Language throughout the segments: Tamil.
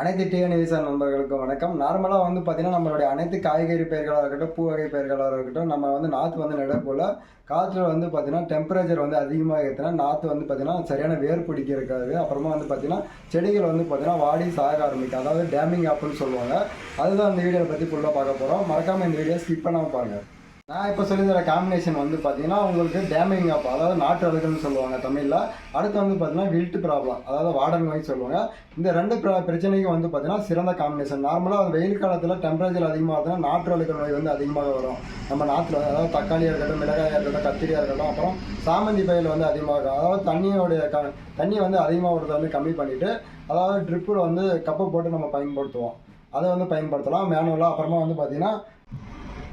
அனைத்து டிஎன்விசா நண்பர்களுக்கும் வணக்கம். நார்மலாக வந்து பார்த்தீங்கன்னா நம்மளுடைய அனைத்து காய்கறி பயிர்களாக இருக்கட்டும் பூ வகை பயிர்களாக இருக்கட்டும் நம்ம வந்து நாற்று வந்து நட போல் காற்றுல வந்து பார்த்தீங்கன்னா டெம்பரேச்சர் வந்து அதிகமாக இருக்குதுன்னா நாற்று வந்து பார்த்தீங்கன்னா சரியான வேர் பிடிக்க இருக்காது. அப்புறமா வந்து பார்த்தீங்கன்னா செடிகள் வந்து பார்த்தீங்கன்னா வாடி சாக ஆரம்பிக்கும். அதாவது டேமிங் ஆப்புன்னு சொல்லுவாங்க. அதுதான் இந்த வீடியோவை பற்றி ஃபுல்லாக பார்க்க போகிறோம் மறக்காமல் இந்த வீடியோ ஸ்கிப் பண்ணாமல் பாருங்கள் நான் இப்போ சொல்லி தர காம்பினேஷன் வந்து பார்த்தீங்கன்னா உங்களுக்கு டேமிங் அப் அதாவது நாட்டு அழுகுன்னு சொல்லுவாங்க தமிழில். அடுத்து வந்து பார்த்தீங்கன்னா வில்ட் ப்ராப்ளம் அதாவது வார்டன் நோய் சொல்லுவாங்க. இந்த ரெண்டு பிரச்சனைக்கும் வந்து பார்த்தீங்கன்னா சிறந்த காம்பினேஷன் நார்மலாக வெயில் காலத்தில் டெம்பரேச்சர் அதிகமாக இருந்தால் நாட்டு அழுகல் நோய் வந்து அதிகமாக வரும். நம்ம நாட்டில் அதாவது தக்காளியாக இருக்கட்டும் மிளகாயாக இருக்கட்டும் கத்திரியாக இருக்கட்டும் அப்புறம் சாமந்தி பயிர் வந்து அதிகமாக இருக்கும் அதாவது தண்ணியோடைய க தண்ணி வந்து அதிகமாக வரதை வந்து கம்மி பண்ணிவிட்டு அதாவது ட்ரிப்பில் வந்து கப்பை போட்டு நம்ம பயன்படுத்துவோம். அதை வந்து பயன்படுத்தலாம். மேனுவலாக அப்புறமா வந்து பார்த்தீங்கன்னா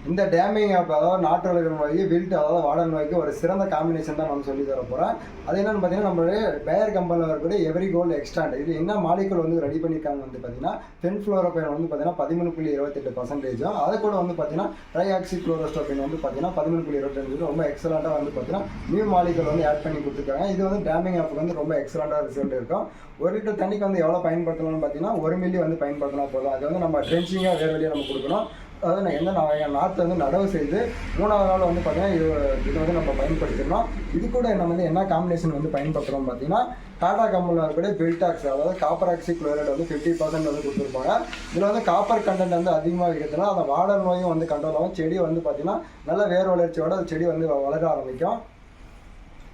இந்த டேமிங் ஆப் அதாவது நாட்டு வளர்க்கிற நோய்க்கு வில்ட் அதாவது வாடல் நோய்க்கு ஒரு சிறந்த காம்பினேஷன் தான் நம்ம சொல்லி தர போகிறோம் அது என்னென்னு பார்த்தீங்கன்னா நம்மளுடைய பேயர் கம்பெனியில் இருக்கக்கூடிய எவரி கோல்டு எக்ஸ்டாண்ட் இது என்ன மாலிகுல் வந்து ரெடி பண்ணியிருக்காங்க வந்து பார்த்தீங்கன்னா டென் ஃப்ளோரோபைன் வந்து பார்த்தீங்கன்னா பதிமூணு புள்ளி இருபத்தெட்டு பர்சன்டேஜும் அதை கூட வந்து பார்த்தீங்கன்னா ட்ரைஆக்சி குளோரோஸ்டோபின் வந்து பார்த்தீங்கன்னா பதிமூணு புள்ளி இருபத்தஞ்சு ரொம்ப எக்ஸலண்ட்டாக வந்து பார்த்தீங்கன்னா நியூ மாலிகுல் வந்து ஆட் பண்ணி கொடுத்துருக்காங்க. இது வந்து டேமிங் ஆப்புக்கு வந்து ரொம்ப எக்ஸலண்ட்டாக ரிசல்ட் இருக்கும். ஒரு லிட்டர் தண்ணிக்கு வந்து எவ்வளோ பயன்படுத்தலாம்னு பார்த்தீங்கன்னா ஒரு மில்லி வந்து பயன்படுத்தினா போதும். அது வந்து நம்ம ட்ரென்ச்சிங்காக வேறு வழியாக நம்ம கொடுக்கணும். அதாவது நான் எந்த நான் நாற்றை வந்து நடவு செய்து மூணாவது நாள் வந்து பார்த்தீங்கன்னா இது இது வந்து நம்ம பயன்படுத்திடணும். இது கூட நம்ம வந்து என்ன காம்பினேஷன் வந்து பயன்படுத்துகிறோம் பார்த்தீங்கன்னா டாடா கம்பெனியில் இருக்கக்கூடிய பில்டாக்ஸ் அதாவது காப்பர் ஆக்சி குளோரைட் வந்து ஃபிஃப்டி பர்சன்ட் வந்து கொடுத்துருப்பாங்க. இதில் வந்து காப்பர் கண்டென்ட் வந்து அதிகமாக இருக்கிறதுனால அந்த வாடர் நோயும் வந்து கண்ட்ரோல் ஆகும். செடி வந்து பார்த்தீங்கன்னா நல்ல வேர் வளர்ச்சியோட அந்த செடி வந்து வளர ஆரம்பிக்கும்.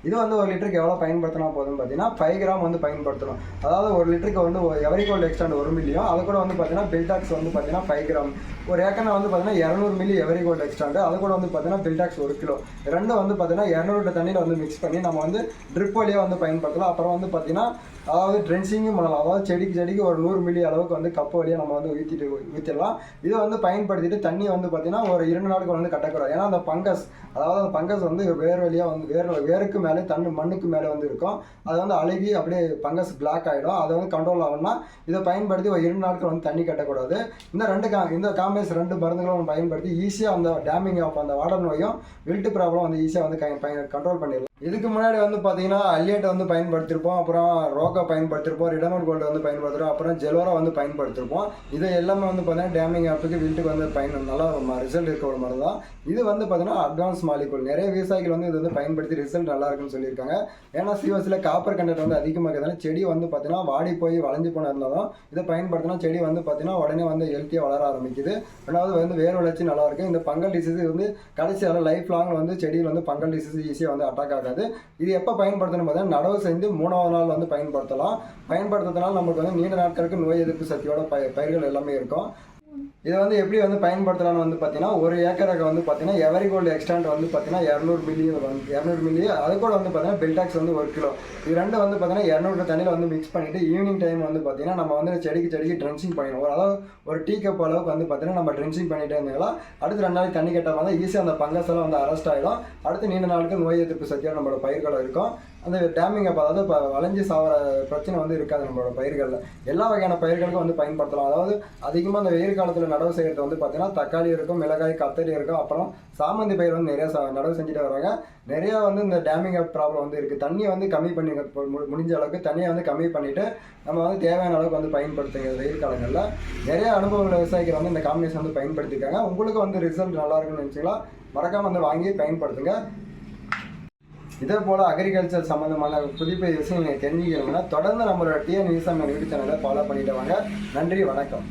இது வந்து ஒரு லிட்டருக்கு எவ்வளோ பயன்படுத்தினா போதும் பார்த்தீங்கன்னா ஃபைவ் கிராம் வந்து பயன்படுத்தணும். அதாவது ஒரு லிட்டருக்கு வந்து எவரி கோல்டு எக்ஸ்டாண்ட் ஒரு மில்லியும் அது கூட வந்து பார்த்தீங்கன்னா பில்டாக்ஸ் வந்து பார்த்தீங்கன்னா ஃபைவ் கிராம் ஒரு ஏக்கனை வந்து பார்த்தீங்கன்னா இரநூறு மில்லி எவரி கோல்டு எக்ஸ்டாண்டு அது கூட வந்து பார்த்தீங்கன்னா பில்டாக்ஸ் ஒரு கிலோ. ரெண்டும் வந்து பார்த்தீங்கன்னா இரநூறு தண்ணியில் வந்து மிக்ஸ் பண்ணி நம்ம வந்து ட்ரிப் வழியாக வந்து பயன்படுத்தலாம். அப்புறம் வந்து பார்த்தீங்கன்னா அதாவது ட்ரென்சிங்கும் பண்ணலாம். அதாவது செடிக்கு செடிக்கு ஒரு நூறு மில்லி அளவுக்கு வந்து கப்பு வழியாக நம்ம வந்து ஊற்றிட்டு ஊற்றிடலாம் இதை வந்து பயன்படுத்திட்டு தண்ணி வந்து பார்த்தீங்கன்னா ஒரு இரண்டு நாட்கள் வந்து கட்டக்கூடாது. ஏன்னா அந்த பங்கஸ் அதாவது அந்த பங்கஸ் வந்து வேர் வழியாக வந்து வேர் வேருக்கு மேலே தண்ணி மண்ணுக்கு மேலே வந்து இருக்கும். அதை வந்து அழுகி அப்படியே பங்கஸ் பிளாக் ஆகிடும் அதை வந்து கண்ட்ரோல் ஆகணும்னா இதை பயன்படுத்தி ஒரு இரண்டு நாட்கள் வந்து தண்ணி கட்டக்கூடாது. இந்த ரெண்டு கா இந்த காம்பேஸ் ரெண்டு மருந்துகளும் பயன்படுத்தி ஈஸியாக அந்த டேமிங் ஆஃப் அந்த வாடர் நோயும் வில்ட்டு ப்ராப்ளம் வந்து ஈஸியாக வந்து கண்ட்ரோல் பண்ணிடலாம். இதுக்கு முன்னாடி வந்து பார்த்தீங்கன்னா அல்லியட்டை வந்து பயன்படுத்தியிருப்போம் அப்புறம் ரோக்கா பயன்படுத்திருப்போம் ரிடமன் கோல்டு வந்து பயன்படுத்துகிறோம் அப்புறம் ஜெலோரா வந்து பயன்படுத்தியிருப்போம் இது எல்லாமே வந்து பார்த்தீங்கன்னா டேமிங் ஆப்புக்கு வீட்டுக்கு வந்து பயன் நல்லா ரிசல்ட் இருக்க ஒரு மாதிரி தான் இது வந்து பார்த்தீங்கன்னா அட்வான்ஸ் மாலிகுல் நிறைய விவசாயிகள் வந்து இது வந்து பயன்படுத்தி ரிசல்ட் நல்லா இருக்குன்னு சொல்லியிருக்காங்க. ஏன்னா சிவசில் காப்பர் கண்டென்ட் வந்து அதிகமாக இருக்கிறதுனால செடி வந்து பார்த்தீங்கன்னா வாடி போய் வளைஞ்சு போன இருந்தாலும் இதை பயன்படுத்தினா செடி வந்து பார்த்தீங்கன்னா உடனே வந்து ஹெல்த்தியாக வளர ஆரம்பிக்குது. ரெண்டாவது வந்து வேர் வளர்ச்சி நல்லா இருக்கு. இந்த பங்கல் டிசீஸ் வந்து கடைசியால் லைஃப் லாங் வந்து செடியில் வந்து பங்கல் டிசீஸ் ஈஸியாக வந்து அட்டாக் ஆகாது. இது எப்போ பயன்படுத்தணும் பார்த்தீங்கன்னா நடவு செஞ்சு மூணாவது நாள் வந்து பயன்படுத்தலாம். பயன்படுத்துறதுனால நம்மளுக்கு வந்து நீண்ட நாட்களுக்கு நோய் எதிர்ப்பு சக்தியோட பய பயிர்கள் எல்லாமே இருக்கும். இதை வந்து எப்படி வந்து பயன்படுத்தலாம்னு வந்து பார்த்தீங்கன்னா ஒரு ஏக்கருக்கு வந்து பார்த்தீங்கன்னா எவரி கோல்டு எக்ஸ்டாண்ட் வந்து பார்த்தீங்கன்னா இரநூறு மில்லியன் வந்து இரநூறு மில்லி அது கூட வந்து பார்த்தீங்கன்னா பில்டாக்ஸ் வந்து ஒரு கிலோ. இது ரெண்டு வந்து பார்த்தீங்கன்னா இரநூறு தண்ணியில் வந்து மிக்ஸ் பண்ணிவிட்டு ஈவினிங் டைம் வந்து பார்த்தீங்கன்னா நம்ம வந்து செடிக்கு செடிக்கு ட்ரென்சிங் பண்ணிடும் ஒரு அதாவது ஒரு டீ கப் அளவுக்கு வந்து பார்த்தீங்கன்னா நம்ம ட்ரென்சிங் பண்ணிட்டே இருந்தாலும் அடுத்து ரெண்டு நாளைக்கு தண்ணி கட்டாமல் தான் ஈஸியாக அந்த பங்கஸ் எல்லாம் வந்து அரெஸ்ட் ஆகிடும் அடுத்து நீண்ட நாளுக்கு நோய் எதிர்ப்பு சக்தியாக நம்மளோட பயிர்கள் இருக்கும். அந்த டேமிங் அப்போ அதாவது இப்போ வளைஞ்சு சாவர பிரச்சனை வந்து இருக்காது நம்மளோட பயிர்களில். எல்லா வகையான பயிர்களுக்கும் வந்து பயன்படுத்தலாம். அதாவது அதிகமாக அந்த வெயில் காலத்தில் நடவு செய்கிறது வந்து பார்த்தீங்கன்னா தக்காளி இருக்கும் மிளகாய் கத்தரி இருக்கும். அப்புறம் சாமந்தி பயிர் வந்து நிறையா சா- நடவு செஞ்சுட்டு வராங்க. நிறையா வந்து இந்த டேமிங் அப் ப்ராப்ளம் வந்து இருக்குது தண்ணியை வந்து கம்மி பண்ணி முடிஞ்ச அளவுக்கு தண்ணியை வந்து கம்மி பண்ணிவிட்டு நம்ம வந்து தேவையான அளவுக்கு வந்து பயன்படுத்துங்க வெயில் காலங்களில். நிறையா அனுபவங்கள் விவசாயிகள் வந்து இந்த காம்பினேஷன் வந்து பயன்படுத்திருக்காங்க. உங்களுக்கு வந்து ரிசல்ட் நல்லா இருக்குன்னு நினச்சிங்களா? மறக்காமல் வந்து வாங்கி பயன்படுத்துங்க. இதே போல் அக்ரிகல்ச்சர் சம்மந்தமான புதிய புதிய விஷயங்களை தெரிஞ்சுக்கணும்னா தொடர்ந்து நம்மளோட டிஎன் நியூஸ் யூடியூப் சேனலை ஃபாலோ பண்ணிட்டு வாங்க. நன்றி வணக்கம்.